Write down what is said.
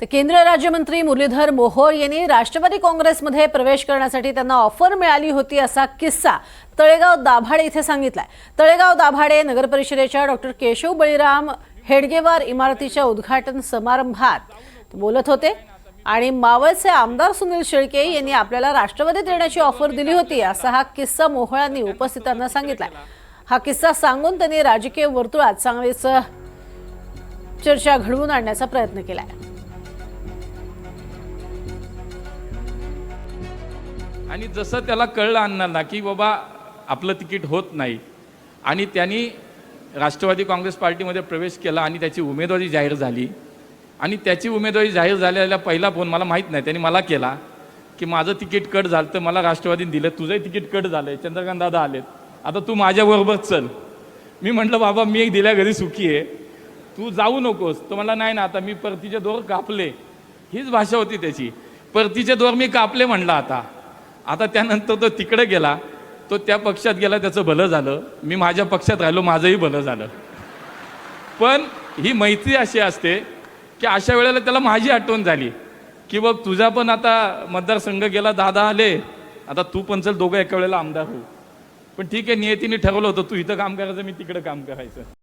तर केंद्रीय राज्यमंत्री मुरलीधर मोहोळ यांनी राष्ट्रवादी काँग्रेसमध्ये प्रवेश करण्यासाठी त्यांना ऑफर मिळाली होती असा किस्सा तळेगाव दाभाडे इथे सांगितलाय. तळेगाव दाभाडे नगर परिषदेच्या डॉक्टर केशव बळीराम हेडगेवार इमारतीच्या उद्घाटन समारंभात बोलत होते. आणि मावळचे आमदार सुनील शेळके यांनी आपल्याला राष्ट्रवादीत येण्याची ऑफर दिली होती असा हा किस्सा मोहोळांनी उपस्थितांना सांगितलाय. हा किस्सा सांगून त्यांनी राजकीय वर्तुळात चांगलीच चर्चा घडवून आणण्याचा प्रयत्न केलाय. आणि जसं त्याला कळलं अण्णांना की बाबा आपलं तिकीट होत नाही. आणि त्यांनी राष्ट्रवादी काँग्रेस पार्टीमध्ये प्रवेश केला आणि त्याची उमेदवारी जाहीर झाली. आणि त्याची उमेदवारी जाहीर झालेला पहिला फोन मला माहीत नाही त्यांनी मला केला की माझं तिकीट कट झालं तर मला राष्ट्रवादीने दिलं तुझंही तिकीट कट झालं आहे चंद्रकांत दादा आलेत. आता तू माझ्याबरोबर चल. मी म्हटलं बाबा मी एक दिल्या घरी सुखी आहे. तू जाऊ नकोस. तो म्हणला नाही ना आता मी परतीचे दोर कापले. हीच भाषा होती त्याची. परतीचे दोर मी कापले म्हणला आता. आता त्यानंतर तो तिकडे गेला तो त्या पक्षात गेला त्याचं भलं झालं. मी माझ्या पक्षात राहिलो माझंही भलं झालं. पण ही मैत्री अशी असते की अशा वेळेला त्याला माझी आठवण झाली की बघ तुझा पण आता मतदारसंघ गेला दादा आले. आता तू पण चल दोघं एका वेळेला आमदार हो पण ठीक आहे नियतीने ठरवलं होतं तू इथं काम करायचं मी तिकडं काम करायचं.